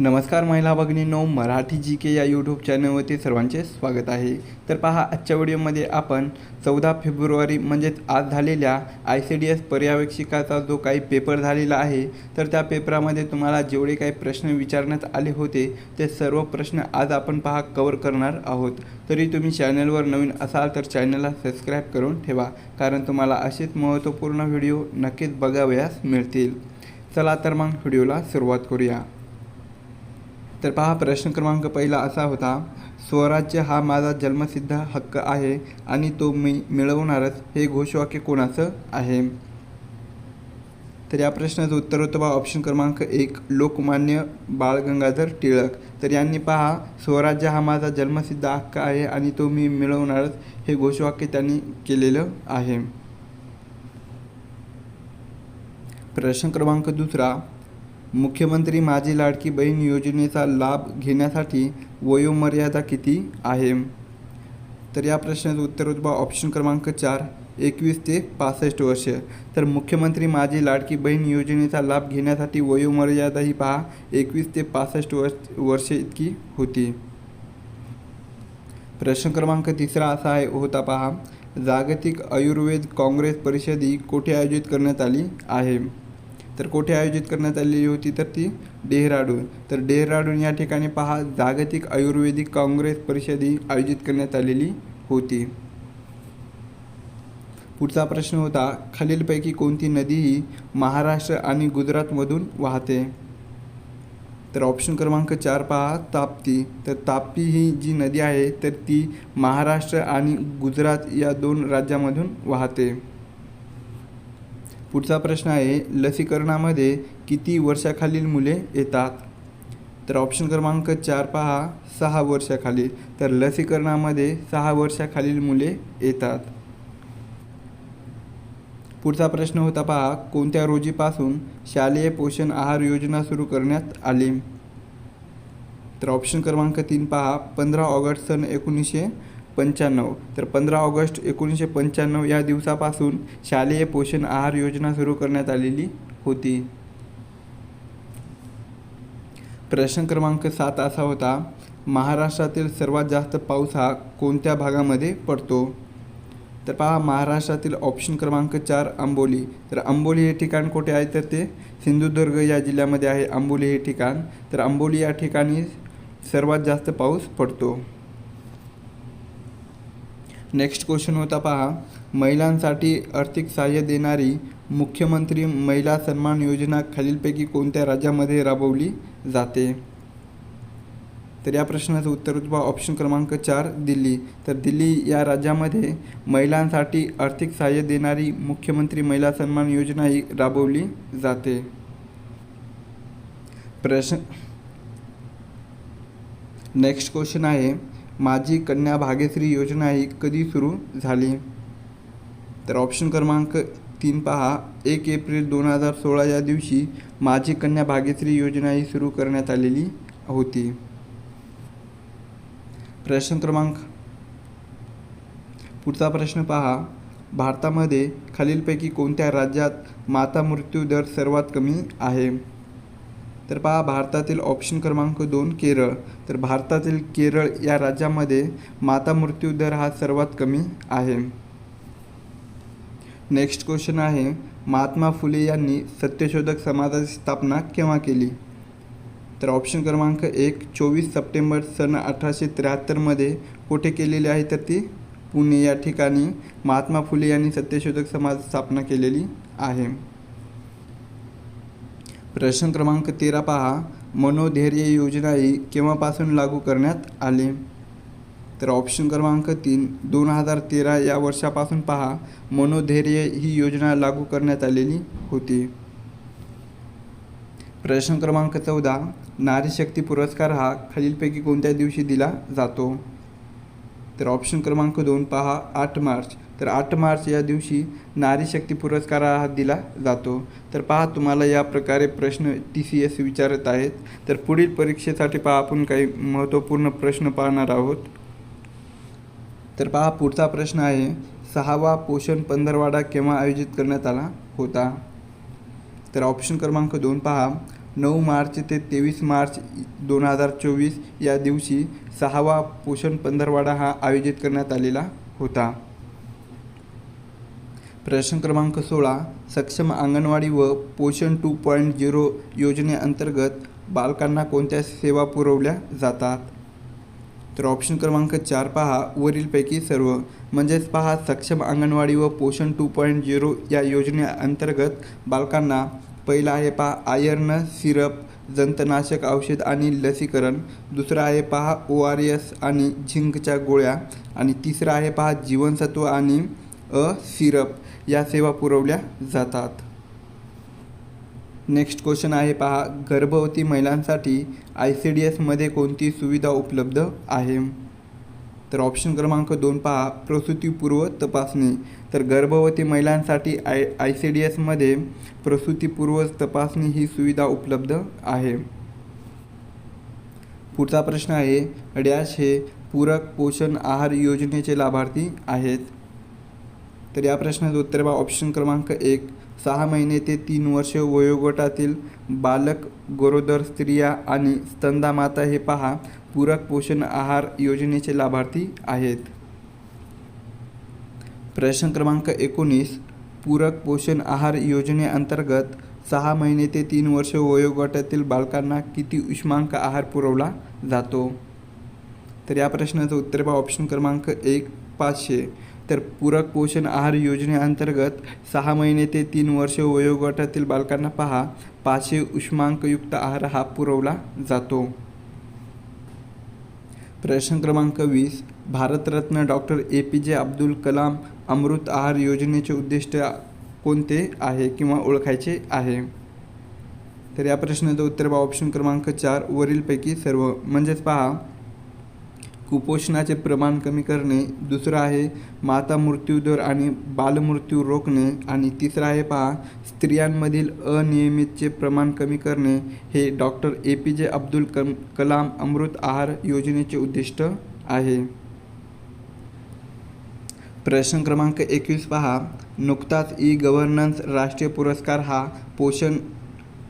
नमस्कार महिला भगिनींनो मराठी जी के या यूट्यूब चॅनलवरती सर्वांचे स्वागत आहे. तर पहा आजच्या व्हिडिओमध्ये आपण चौदा फेब्रुवारी म्हणजेच आज झालेल्या आय सी डी एस पर्यवेक्षिकाचा जो काही पेपर झालेला आहे तर त्या पेपरामध्ये तुम्हाला जेवढे काही प्रश्न विचारण्यात आले होते ते सर्व प्रश्न आज आपण पहा कवर करणार आहोत. तरी तुम्ही चॅनलवर नवीन असाल तर चॅनलला सबस्क्राईब करून ठेवा कारण तुम्हाला असेच महत्त्वपूर्ण व्हिडिओ नक्कीच बघावयास मिळतील. चला तर मग व्हिडिओला सुरुवात करूया. तर पहा प्रश्न क्रमांक पहिला असा होता स्वराज्य हा माझा जन्मसिद्ध हक्क आहे आणि तो मी मिळवणारच हे घोषवाक्य कोणाचं आहे? तर या प्रश्नाचं उत्तर होतं बा ऑप्शन क्रमांक एक लोकमान्य बाळ गंगाधर टिळक. तर यांनी पहा स्वराज्य हा माझा जन्मसिद्ध हक्क आहे आणि तो मी मिळवणारच हे घोषवाक्य त्यांनी केलेलं आहे. प्रश्न क्रमांक दुसरा मुख्यमंत्री माझी लाडकी बहीण योजनेचा लाभ घेण्यासाठी वयोमर्यादा किती आहे? तर या प्रश्नाचं उत्तर होतं बा ऑप्शन क्रमांक चार एकवीस ते पासष्ट वर्ष. तर मुख्यमंत्री माझी लाडकी बहीण योजनेचा लाभ घेण्यासाठी वयोमर्यादा ही पहा एकवीस ते पासष्ट वर्ष वर्षे इतकी होती. प्रश्न क्रमांक तिसरा असा आहे होता पहा जागतिक आयुर्वेद काँग्रेस परिषद ही कोठे आयोजित करण्यात आली आहे? तर कोठे आयोजित करण्यात आलेली होती तर ती डेहराडून. तर डेहराडून या ठिकाणी पहा जागतिक आयुर्वेदिक काँग्रेस परिषद ही आयोजित करण्यात आलेली होती. पुढचा प्रश्न होता खालीलपैकी कोणती नदी ही महाराष्ट्र आणि गुजरातमधून वाहते? तर ऑप्शन क्रमांक चार पहा ताप्ती. तर ताप्ती ही जी नदी आहे तर ती महाराष्ट्र आणि गुजरात या दोन राज्यामधून वाहते. पुढचा प्रश्न आहे लसीकरणामध्ये किती वर्षाखालील मुले येतात? तर ऑप्शन क्रमांक चार पहा सहा वर्षाखाली तर लसीकरणामध्ये सहा वर्षाखालील मुले येतात. पुढचा प्रश्न होता पहा कोणत्या रोजीपासून शालेय पोषण आहार योजना सुरू करण्यात आली? तर ऑप्शन क्रमांक तीन पहा पंधरा ऑगस्ट सन एकोणीसशे पंच्याण्णव. तर पंधरा ऑगस्ट एकोणीसशे पंच्याण्णव या दिवसापासून शालेय पोषण आहार योजना सुरू करण्यात आलेली होती. प्रश्न क्रमांक सात असा होता महाराष्ट्रातील सर्वात जास्त पाऊस हा कोणत्या भागामध्ये पडतो? तर पहा महाराष्ट्रातील ऑप्शन क्रमांक चार आंबोली. तर आंबोली हे ठिकाण कुठे आहे? तर ते सिंधुदुर्ग या जिल्ह्यामध्ये आहे आंबोली हे ठिकाण. तर आंबोली या ठिकाणी सर्वात जास्त पाऊस पडतो. नेक्स्ट क्वेश्चन होता पहा. महिलांसाठी आर्थिक सहाय्य देणारी मुख्यमंत्री महिला सन्मान योजना खालीलपैकी कोणत्या राज्यामध्ये राबवली जाते? तर या प्रश्नाचं उत्तर होतं पहा. ऑप्शन क्रमांक चार दिल्ली. तर दिल्ली या राज्यामध्ये महिलांसाठी आर्थिक सहाय्य देणारी मुख्यमंत्री महिला सन्मान योजना ही राबवली जाते. प्रश्न नेक्स्ट क्वेश्चन आहे. माझी कन्या भाग्यश्री योजना ही कधी सुरू झाली? तर ऑप्शन क्रमांक तीन पहा. एक एप्रिल दोन हजार सोळा या दिवशी माझी कन्या भाग्यश्री योजना ही सुरू करण्यात आलेली होती. प्रश्न क्रमांक पुढचा प्रश्न पहा. भारतामध्ये खालीलपैकी कोणत्या राज्यात माता मृत्यू दर सर्वात कमी आहे? तर पहा भारतातील ऑप्शन क्रमांक दोन केरळ. तर भारतातील केरळ या राज्यामध्ये माता मृत्यू दर हा सर्वात कमी आहे. नेक्स्ट क्वेश्चन आहे महात्मा फुले यांनी सत्यशोधक समाजाची स्थापना केव्हा केली? तर ऑप्शन क्रमांक एक चोवीस सप्टेंबर सन अठराशे त्र्याहत्तरमध्ये कुठे केलेली आहे तर ती? पुणे. या ठिकाणी महात्मा फुले यांनी सत्यशोधक समाज स्थापना केलेली आहे. प्रश्न क्रमांक तेरा पहा. मनोधैर्य योजना ही केव्हापासून लागू करण्यात आली? तर ऑप्शन क्रमांक तीन दोन हजार तेरा या वर्षापासून पहा. मनोधैर्य ही योजना लागू करण्यात आलेली होती. प्रश्न क्रमांक चौदा नारी शक्ती पुरस्कार हा खालीलपैकी कोणत्या दिवशी दिला जातो? तर ऑप्शन क्रमांक दोन पहा आठ मार्च. तर आठ मार्च या दिवशी नारी शक्ती पुरस्कार हा दिला जातो. तर पहा तुम्हाला या प्रकारे प्रश्न टी सी एस विचारत आहेत. तर पुढील परीक्षेसाठी पहा आपण काही महत्त्वपूर्ण प्रश्न पाहणार आहोत. तर पहा पुढचा प्रश्न आहे सहावा पोषण पंधरवाडा केव्हा आयोजित करण्यात आला होता? तर ऑप्शन क्रमांक दोन पहा नऊ मार्च ते तेवीस मार्च दोन हजार चोवीस या दिवशी सहावा पोषण पंधरवाडा हा आयोजित करण्यात आलेला होता. प्रश्न क्रमांक सोळा सक्षम अंगणवाडी व पोषण टू पॉईंट झिरो योजनेअंतर्गत बालकांना कोणत्या सेवा पुरवल्या जातात? तर ऑप्शन क्रमांक चार पहा वरीलपैकी सर्व. म्हणजेच पहा सक्षम अंगणवाडी व पोषण टू पॉईंट झिरो या योजनेअंतर्गत बालकांना पहिला आहे पहा आयर्न सिरप जंतनाशक औषध आणि लसीकरण. दुसरं आहे पहा ओ आर एस आणि झिंकच्या गोळ्या. आणि तिसरा आहे पहा जीवनसत्व आणि अ सिरप. या सेवा पुरवल्या जातात. नेक्स्ट क्वेश्चन आहे पहा गर्भवती महिलांसाठी आय सी डी एसमध्ये कोणती सुविधा उपलब्ध आहे? तर ऑप्शन क्रमांक दोन पहा प्रसूतीपूर्व तपासणी. तर गर्भवती महिलांसाठी आय आय सी डी एसमध्ये प्रसूतीपूर्व तपासणी ही सुविधा उपलब्ध आहे. पुढचा प्रश्न आहे डॅश हे पूरक पोषण आहार योजनेचे लाभार्थी आहेत. तर या प्रश्नाचं उत्तर बा ऑप्शन क्रमांक एक. सहा महिने ते तीन वर्ष वयोगटातील बालक गरोदर स्त्रिया आणि स्तंदा माता हे पहा. पूरक पोषण आहार योजनेचे लाभार्थी आहेत. प्रश्न क्रमांक एकोणीस. पूरक पोषण आहार योजनेअंतर्गत सहा महिने ते तीन वर्ष वयोगटातील बालकांना किती उष्मांक आहार पुरवला जातो? तर या प्रश्नाचं उत्तर बा ऑप्शन क्रमांक एक पाचशे. तर पूरक पोषण आहार योजनेअंतर्गत सहा महिने ते तीन वर्ष वयोगटातील बालकांना पहा पाचशे उष्मांकयुक्त आहार हा पुरवला जातो. प्रश्न क्रमांक वीस. Bharat Ratna doctor A P J Abdul Kalam अमृत आहार योजनेचे उद्दिष्ट कोणते आहे किंवा ओळखायचे आहे? तर या प्रश्नाचं उत्तर बा ऑप्शन क्रमांक चार वरीलपैकी सर्व. म्हणजेच पहा कुपोषणाचे प्रमाण कमी करणे दुसरं आहे माता मृत्यू दर आणि बालमृत्यू रोखणे आणि तिसरं आहे पहा स्त्रियांमधील अनियमितचे प्रमाण कमी करणे हे doctor A P J Abdul कम कलाम अमृत आहार योजनेचे उद्दिष्ट आहे. प्रश्न क्रमांक एकवीस पहा नुकताच ई गव्हर्नन्स राष्ट्रीय पुरस्कार हा पोषण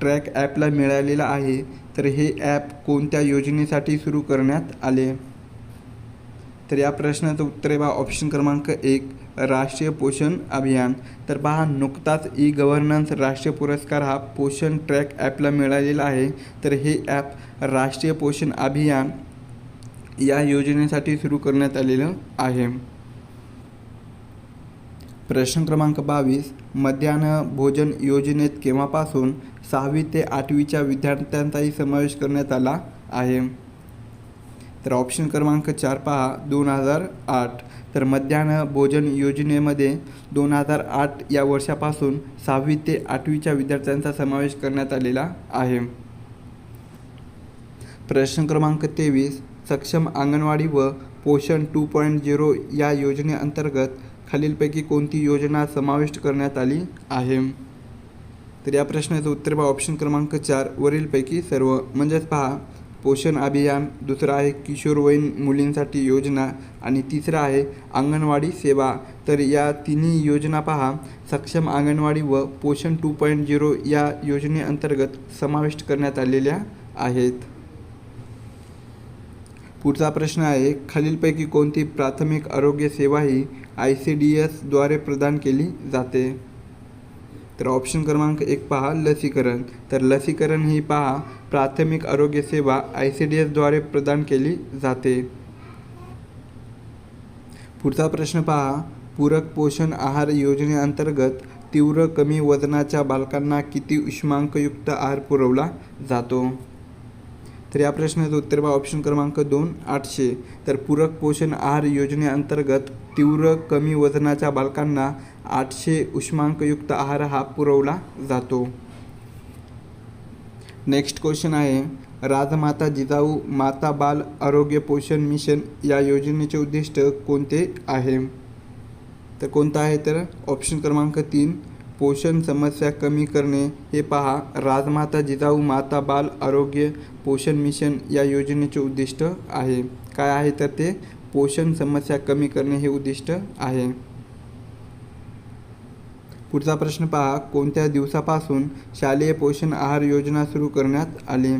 ट्रॅक ॲपला मिळालेला आहे तर हे ॲप कोणत्या योजनेसाठी सुरू करण्यात आले? तर या प्रश्नाचं उत्तर आहे बा ऑप्शन क्रमांक एक राष्ट्रीय पोषण अभियान. तर पहा नुकताच ई गव्हर्नन्स राष्ट्रीय पुरस्कार हा पोषण ट्रॅक ॲपला मिळालेला आहे. तर हे ॲप राष्ट्रीय पोषण अभियान या योजनेसाठी सुरू करण्यात आलेलं आहे. प्रश्न क्रमांक बावीस मध्यान्ह भोजन योजनेत केव्हापासून सहावी ते आठवीच्या विद्यार्थ्यांचाही समावेश करण्यात आला आहे? तर ऑप्शन क्रमांक चार पहा दोन हजार आठ. तर मध्यान्ह भोजन योजनेमध्ये दोन हजार आठ या वर्षापासून सहावी ते आठवीच्या विद्यार्थ्यांचा समावेश करण्यात आलेला आहे. प्रश्न क्रमांक तेवीस सक्षम अंगणवाडी व पोषण टू पॉईंट झिरो या योजनेअंतर्गत खालीलपैकी कोणती योजना समाविष्ट करण्यात आली आहे? तर या प्रश्नाचं उत्तर पहा ऑप्शन क्रमांक चार वरीलपैकी सर्व. म्हणजेच पहा पोषण अभियान दुसरं आहे किशोरवयीन मुलींसाठी योजना आणि तिसरं आहे अंगणवाडी सेवा. तर या तिन्ही योजना पहा. सक्षम अंगणवाडी व पोषण टू पॉईंट झिरो या योजनेअंतर्गत समाविष्ट करण्यात आलेल्या आहेत. पुढचा प्रश्न आहे खालीलपैकी कोणती प्राथमिक आरोग्य सेवा ही आय सी डी एसद्वारे प्रदान केली जाते? तर ऑप्शन क्रमांक एक पहा लसीकरण. तर लसीकरण ही पहा प्राथमिक आरोग्य सेवा आय सी डी एसद्वारे प्रदान केली जाते. पुढचा प्रश्न पहा पूरक पोषण आहार योजनेअंतर्गत तीव्र कमी वजनाच्या बालकांना किती उष्मांकयुक्त आहार पुरवला जातो? तर या प्रश्नाचं उत्तर पहा ऑप्शन क्रमांक दोन आठशे. तर पूरक पोषण आहार योजनेअंतर्गत तीव्र कमी वजनाच्या बालकांना आठशे उष्मांकयुक्त आहार हा पुरवला जातो. नेक्स्ट क्वेश्चन आहे राजमाता जिजाऊ माता बाल आरोग्य पोषण मिशन या योजनेचे उद्दिष्ट कोणते आहे? तर कोणतं आहे? तर ऑप्शन क्रमांक तीन पोषण समस्या कमी करणे. हे पहा राजमाता जिजाऊ माता बाल आरोग्य पोषण मिशन या योजनेचे उद्दिष्ट आहे. काय आहे? तर ते पोषण समस्या कमी करणे हे उद्दिष्ट आहे. पुढचा प्रश्न पहा. कोणत्या दिवसापासून शालेय पोषण आहार योजना सुरू करण्यात आली?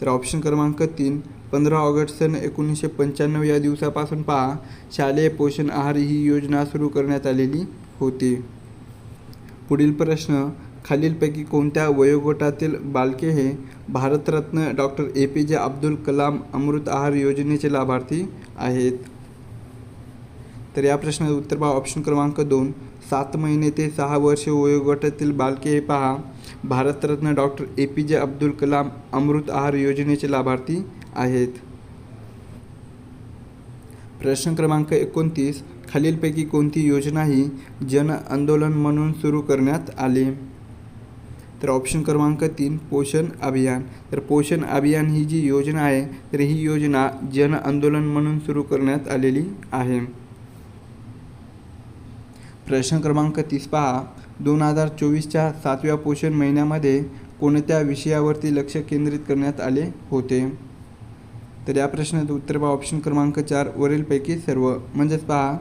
तर ऑप्शन क्रमांक तीन पंधरा ऑगस्ट सन एकोणीसशे पंच्याण्णव या दिवसापासून पहा. शालेय पोषण आहार ही योजना सुरू करण्यात आलेली होती. पुढील प्रश्न खालीलपैकी कोणत्या वयोगटातील बालके हे Bharat Ratna doctor A P J Abdul Kalam अमृत आहार योजनेचे लाभार्थी आहेत? तर या प्रश्नाचं उत्तर पहा. ऑप्शन क्रमांक दोन सात महिने ते सहा वर्षे वयोगटातील बालके हे पहा. Bharat Ratna doctor A. P. J. Abdul Kalam अमृत आहार योजनेचे लाभार्थी आहेत. प्रश्न क्रमांक एकोणतीस. खालीलपैकी कोणती योजना ही जन आंदोलन म्हणून सुरू करण्यात आली? तर ऑप्शन क्रमांक तीन पोषण अभियान. तर पोषण अभियान ही जी योजना आहे तर ही योजना जन आंदोलन म्हणून सुरू करण्यात आलेली आहे. प्रश्न क्रमांक तीस पहा. दोन हजार चोवीसच्या सातव्या पोषण महिन्यामध्ये कोणत्या विषयावरती लक्ष केंद्रित करण्यात आले होते? तर या प्रश्नाचं उत्तर पहा. ऑप्शन क्रमांक चार वरीलपैकी सर्व. म्हणजेच पहा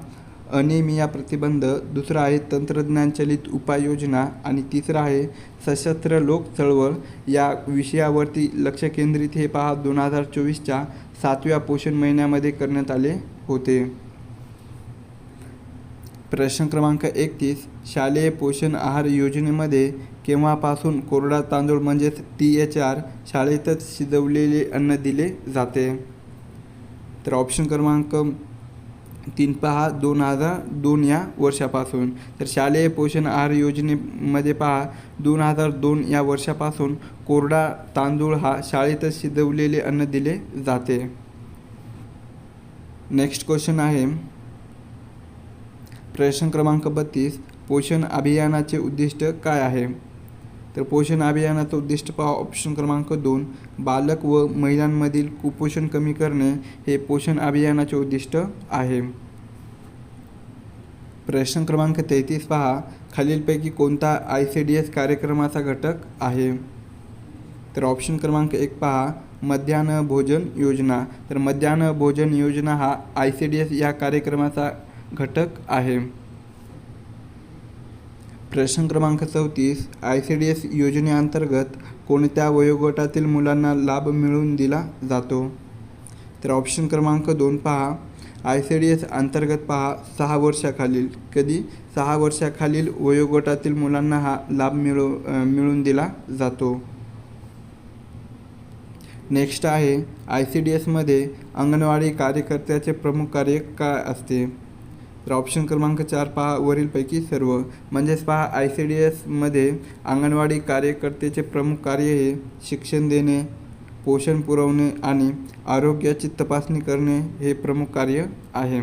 अनेमिया प्रतिबंध दुसरा आहे तंत्रज्ञानचलित उपाययोजना आणि तिसरा आहे सशस्त्र लोक चळवळ. या विषयावरती लक्ष केंद्रित हे पहा दोन हजार चोवीसच्या सातव्या पोषण महिन्यामध्ये करण्यात आले होते. प्रश्न क्रमांक एकतीस शालेय पोषण आहार योजनेमध्ये केव्हापासून कोरडा तांदूळ म्हणजेच टी एच आर शाळेतच शिजवलेले अन्न दिले जाते? तर ऑप्शन क्रमांक तीन पहा दोन हजार दोन या वर्षापासून. तर शालेय पोषण आहार योजनेमध्ये पहा दोन हजार दोन या वर्षापासून कोरडा तांदूळ हा शाळेतच शिजवलेले अन्न दिले जाते. नेक्स्ट क्वेश्चन आहे. प्रश्न क्रमांक बत्तीस पोषण अभियानाचे उद्दिष्ट काय आहे? तर पोषण अभियानाचं उद्दिष्ट पहा ऑप्शन क्रमांक दोन बालक व महिलांमधील कुपोषण कमी करणे हे पोषण अभियानाचे उद्दिष्ट आहे. प्रश्न क्रमांक तेहतीस पहा खालीलपैकी कोणता आय सी डी एस कार्यक्रमाचा घटक आहे? तर ऑप्शन क्रमांक एक पहा मध्यान्ह भोजन योजना. तर मध्यान्ह भोजन योजना हा आय सी डी एस या कार्यक्रमाचा घटक आहे. प्रश्न क्रमांक चौतीस आय सी डी एस योजनेअंतर्गत कोणत्या वयोगटातील मुलांना लाभ मिळवून दिला जातो? तर ऑप्शन क्रमांक दोन पहा. आय सी डी एस अंतर्गत पहा सहा वर्षाखालील. कधी? सहा वर्षाखालील वयोगटातील मुलांना हा लाभ मिळव मिळवून दिला जातो. नेक्स्ट आहे आय सी डी एसमध्ये अंगणवाडी कार्यकर्त्याचे प्रमुख कार्य काय असते? तर ऑप्शन क्रमांक चार पहा वरीलपैकी सर्व. म्हणजेच पहा आय सी डी एसमध्ये अंगणवाडी कार्यकर्त्याचे प्रमुख कार्य हे शिक्षण देणे पोषण पुरवणे आणि आरोग्याची तपासणी करणे हे प्रमुख कार्य आहे.